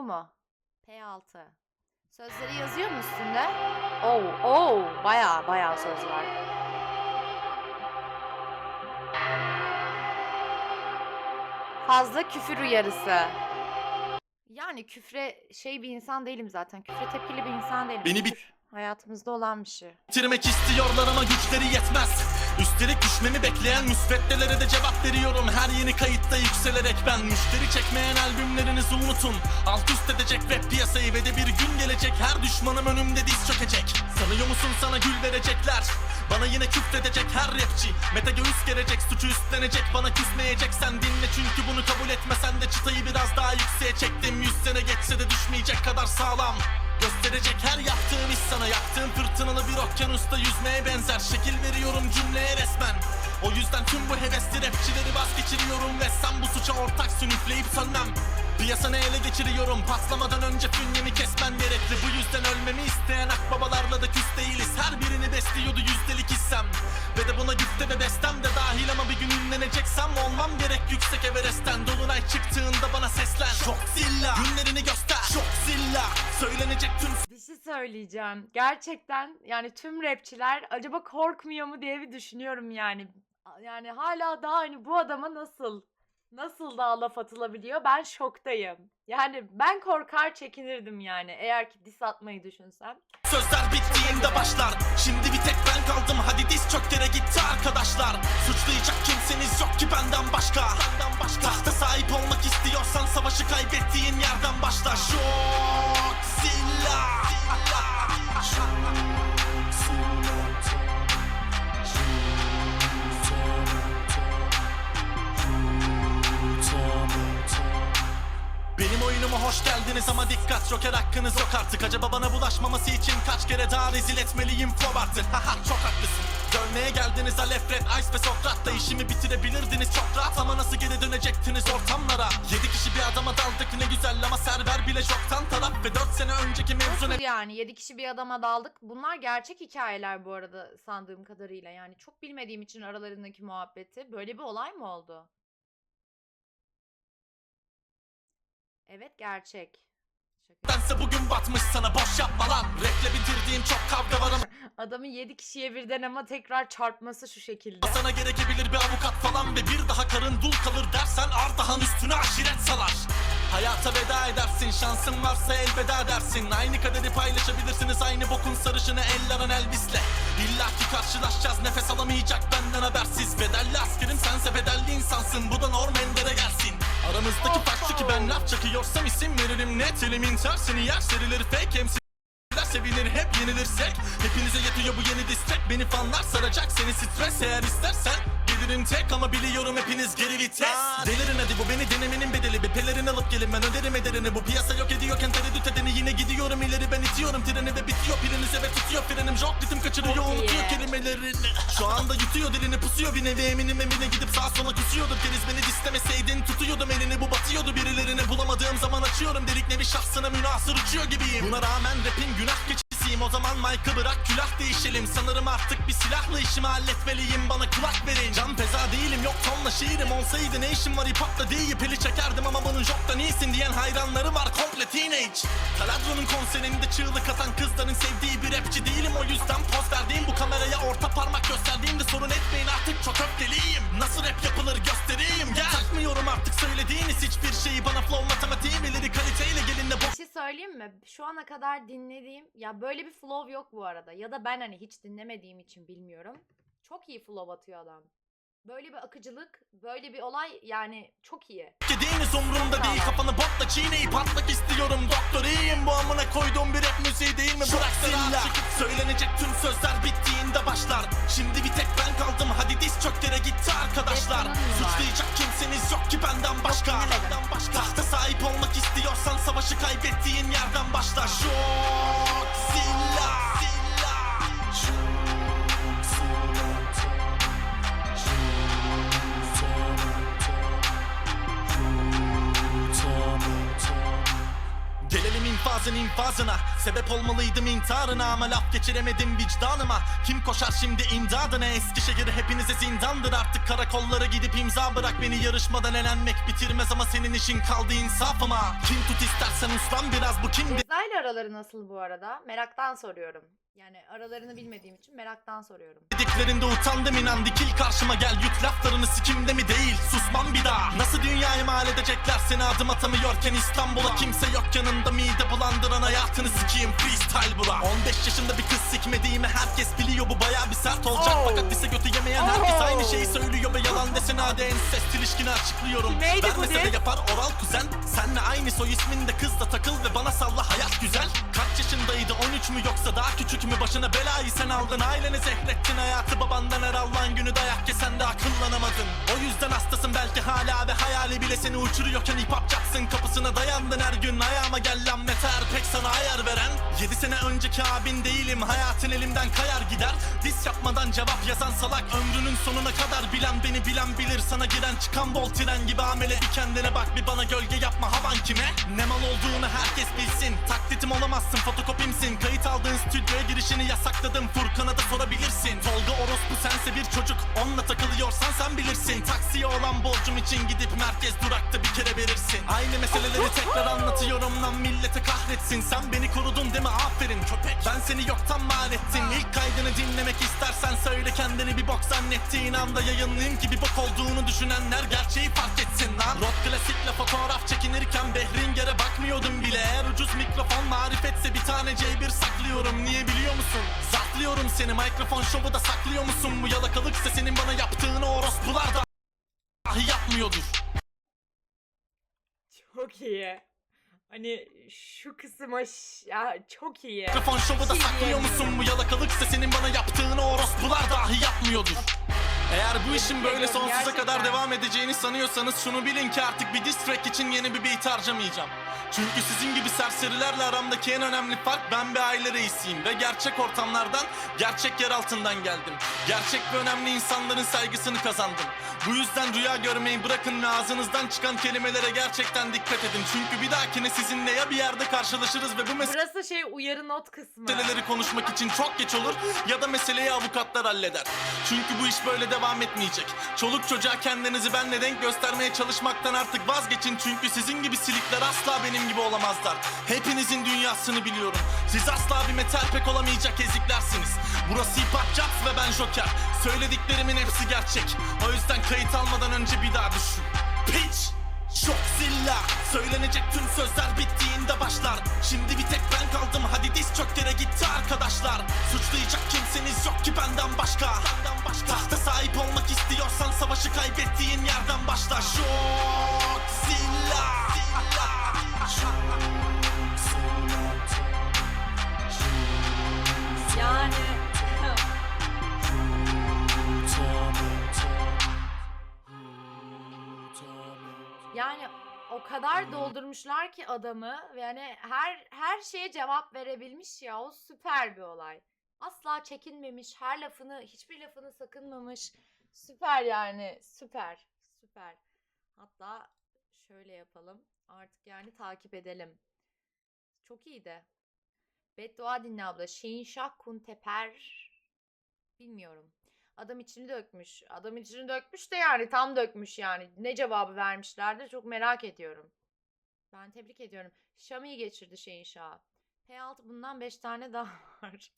bu mu? P6. Sözleri yazıyor mu üstünde? Oo, oo, baya baya söz var. Fazla küfür uyarısı. Yani küfre şey bir insan değilim zaten. Küfre tepkili bir insan değilim. Beni bir- hayatımızda olan bir şey. Bitirmek istiyorlar ama güçleri yetmez Üstelik düşmemi bekleyen müsveddelere de cevap veriyorum. Her yeni kayıtta yükselerek ben Müşteri çekmeyen albümlerinizi unutun. Alt üst edecek rap piyasayı ve de bir gün gelecek Her düşmanım önümde diz çökecek. Sanıyor musun sana gül verecekler? Bana yine küfredecek her rapçi. Mete göğüs gelecek suçu üstlenecek Bana küsmeyecek. Sen dinle çünkü bunu kabul etmesen de Çıtayı biraz daha yükseğe çektim. Yüz sene geçse de düşmeyecek kadar sağlam. Gösterecek her yaptığım iş sana. Yaktığım fırtınalı okyanusta yüzmeye benzer. Şekil veriyorum cümleye resmen. O yüzden tüm bu hevesli rapçileri vazgeçiriyorum Ve sen bu suça ortaksın üfleyip sönmem Piyasanı ele geçiriyorum. Patlamadan önce fünyemi kesmen gerekli Bu yüzden ölmemi isteyen akbabalarla da küs değiliz. Her birini besliyordu yüzdelik hissem. Ve de buna güfte ve bestem de dahil Ama bir gün ünleneceksem olmam gerek yüksek Everest'ten. Dolunay çıktığında bana seslen. Çok zilla. Günlerini göster. Çok zilla. Söylenecek tüm Bir şey söyleyeceğim. Gerçekten yani tüm rapçiler acaba korkmuyor mu diye bir düşünüyorum yani. Yani hala daha hani bu adama nasıl nasıl daha laf atılabiliyor? Ben şoktayım. Yani ben korkar çekinirdim yani eğer ki diss atmayı düşünsem. Sözler bittiğinde başlar. Şimdi bir tek ben kaldım. Hadi diz çok yere gitti arkadaşlar. Suçlayacak kimseniz yok ki benden başka. Benden başka. Tahta sahip olmak istiyorsan savaşı kaybettiğin yerden başla. Şok zilla Oyunuma hoş geldiniz ama dikkat Joker hakkınız yok artık Acaba bana bulaşmaması için kaç kere daha rezil etmeliyim Fobart'ı Haha çok haklısın Dönmeye geldiniz Alefred, Ice ve Sokrat'ta işimi bitirebilirdiniz çok rahat Ama nasıl geri dönecektiniz ortamlara Yedi kişi bir adama daldık ne güzel ama server bile çoktan taraf Ve dört sene önceki mevzu ne yani 7 kişi bir adama daldık. Bunlar gerçek hikayeler bu arada sandığım kadarıyla. Yani çok bilmediğim için aralarındaki muhabbeti. Böyle bir olay mı oldu? Evet gerçek. Şaka. Bugün batmış sana boş yapma lan. Rap'le bitirdiğim çok kavga var ama Adamın 7 kişiye birden ama tekrar çarpması şu şekilde. Sana gerekebilir bir avukat falan ve bir daha karın dul kalır dersen Ardahan üstüne aşiret salar. Hayata veda edersin şansın varsa elveda dersin. Aynı kaderi paylaşabilirsiniz aynı bokun sarışını Ellaran Elvis'le. İlla ki karşılaşacağız nefes alamayacak benden habersiz. Bedelli askerim sense bedelli insansın. Bu da norm endere gelsin Aramızdaki fark şu ki ben laf çakıyorsam isim veririm. Net Elimin tersini yer serilir. Fake MCLer sevinir hep yenilirsek Hepinize yetiyor bu yeni distrek Beni fanlar saracak seni stres. Eğer istersen Gelirim. Tek ama biliyorum hepiniz geri vites. Delirin hadi bu beni denemenin bedeli. Bir pelerin alıp gelin. Ben öderim ederini. Bu piyasa yok ediyorken tereddüt edeni. Yine gidiyorum ileri. Ben itiyorum treni Ve bitiyor pirinize ve Jok ritim kaçırıyor Çok iyi. unutuyor kelimelerini. Şu anda yutuyor dilini pusuyor. Bir nevi eminim emine gidip sağa sola kusuyordur Keriz beni dislemeseydin tutuyordum elini. Bu batıyordu birilerini bulamadığım zaman açıyorum. Delik nevi şahsına münasır uçuyor gibiyim. Buna rağmen rapin günah O zaman mic'ı bırak külah değişelim. Sanırım artık bir silahla işimi halletmeliyim. Bana kulak verin. Can feza değilim yok tonla şiirim. Olsaydı ne işim var? Hip hopla değil Peli çekerdim. Ama bunun joktan iyisin diyen hayranları var Komple teenage. Taladro'nun konserinde çığlık atan kızların sevdiği bir rapçi değilim. O yüzden poz verdiğim bu kameraya orta parmak gösterdiğimde Sorun etmeyin. Artık çok öfkeliyim. Nasıl rap yapılır göstereyim. Gel söyleyeyim mi? Şu ana kadar dinlediğim ya böyle bir flow yok bu arada. Ya da ben hani hiç dinlemediğim için bilmiyorum. Çok iyi flow atıyor adam. Böyle bir akıcılık, böyle bir olay yani çok iyi. Dediğiniz umurumda değil kafanı botla çiğneyip atmak istiyorum Doktor iyiyim bu amına koyduğum bir rap müziği değil mi Bırak çıkıp söylenecek tüm sözler bittiğinde başlar Şimdi bir tek ben kaldım hadi diz çok yere gitti arkadaşlar Efendim kaybettiğin yerden başla Şok infazın infazına. Sebep olmalıydım intiharına ama laf geçiremedim vicdanıma. Kim koşar şimdi imdadına? Eskişehir hepinize zindandır. Artık Karakollara gidip imza bırak beni. Yarışmadan elenmek bitirmez ama senin işin kaldı insafıma. Kim tut istersen uslan biraz bu kim Uzayla araları nasıl bu arada? Meraktan soruyorum. Yani aralarını bilmediğim için meraktan soruyorum. Dediklerinde utandım inan dikil karşıma gel yut laflarını sikimde mi değil? Susmam bir daha. Nasıl dünyayı mal edecekler? Seni adım atamıyorken İstanbul'a kimse yok. Yanında mide bulandıran hayatını sikeyim freestyle bura. 15 yaşında bir kız sikmediğimi herkes biliyor. Bu baya bir sert olacak. Oh. Fakat lise götü yemeyen herkes Oh. aynı şeyi söylüyor ve yalan desin hadi ensest ilişkini açıklıyorum. Neydi bu Vermese de yapar oral kuzen. Senle aynı soy isminde kızla takıl ve bana salla. Hayat güzel Kaç yaşındaydı 13 mü yoksa daha küçük mü? Başına belayı sen aldın. Aileni zehrettin. Hayatı babandan her Allah'ın günü dayak yesen de akıllanamadın. O yüzden hastasın. Belki hala ve hayali bile seni uçuruyorken ip yapacaksın Kapısına dayandın her gün. Ayağıma gel lan meter pek sana ayar veren. 7 sene önceki abin değilim. Hayatın elimden kayar gider. Diss yapmadan cevap yazan salak. Ömrünün sonuna kadar bilen beni bilen bilir. Sana giren çıkan bol tren gibi amele bir kendine bak. Bir bana gölge yapma havan kime? Ne mal olduğunu herkes bilsin. Taklitim olamazsın. Fotokopimsin. Kayıt aldığın stüdyoya girişini yasakladım. Furkan'a da sorabilirsin. Tolga orospu sense bir çocuk. Onunla takılıyorsan sen bilirsin. Taksiye olan borcum için gidip merkez durakta bir kere verirsin. Aynı meseleleri tekrar anlatıyorum lan millete kahretsin. Sen beni korudun deme aferin köpek. Ben seni yoktan mal ettim. İlk kaydını dinlemek istersen söyle kendini bir bok zannettiğin anda yayınlayayım ki bir bok olduğunu düşünenler gerçeği fark etsin lan. Rock klasikle fotoğraf çekinirken Behringer'e bakmıyordum bile. Eğer ucuz mikrofon marifetse bir tane C1 saklıyorum Niye biliyor musun? Saklıyorum seni mikrofon şovu da saklıyor musun? Bu yalakalıksa senin bana yaptığını orospular da dahi yapmıyordur Çok iyi. Hani şu kısma ya çok iyi. Mikrofon şovu da saklıyor musun? Bu yalakalıksa senin bana yaptığını orospular dahi yapmıyordur. Eğer bu işin böyle Gerçekten. sonsuza kadar devam edeceğini sanıyorsanız şunu bilin ki artık bir diss track için yeni bir beat harcamayacağım. Çünkü sizin gibi serserilerle aramdaki en önemli fark ben bir aile reisiyim ve gerçek ortamlardan, gerçek yer altından geldim. Gerçek ve önemli insanların saygısını kazandım. Bu yüzden rüya görmeyi bırakın ve ağzınızdan çıkan kelimelere gerçekten dikkat edin. Çünkü bir dahakine sizinle ya bir yerde karşılaşırız ve bu mesele Burası şey uyarı not kısmı. meseleleri konuşmak için çok geç olur ya da meseleyi avukatlar halleder. Çünkü bu iş böyle devam etmeyecek. Çoluk çocuğa kendinizi benle denk göstermeye çalışmaktan artık vazgeçin çünkü sizin gibi silikler asla benim gibi olamazlar. Hepinizin dünyasını biliyorum. Siz asla bir metal pek olamayacak eziklersiniz. Burası hip hop ve ben Joker. Söylediklerimin hepsi gerçek. O yüzden kayıt almadan önce bir daha düşün. Piç! Çok zilla Söylenecek tüm sözler bittiğinde başlar Şimdi bir tek ben kaldım çok yere gitti arkadaşlar. Suçlayacak kimseniz yok ki benden başka. Benden başka Tahta sahip olmak istiyorsan savaşı kaybettiğin yerden başla. Çok zilla Yani kadar doldurmuşlar ki adamı yani her her şeye cevap verebilmiş ya o süper bir olay. Asla çekinmemiş, her lafını, hiçbir lafını sakınmamış. Süper yani, süper, süper. Hatta şöyle yapalım. Artık yani takip edelim. Çok iyi de. Beddua dinle abla. Şehinşah Kunteper. Bilmiyorum. Adam içini dökmüş. Adam içini dökmüş de yani tam dökmüş yani. Ne cevabı vermişlerdir çok merak ediyorum. Ben tebrik ediyorum. Şami'yi geçirdi Şehinşah. P6 bundan 5 tane daha var.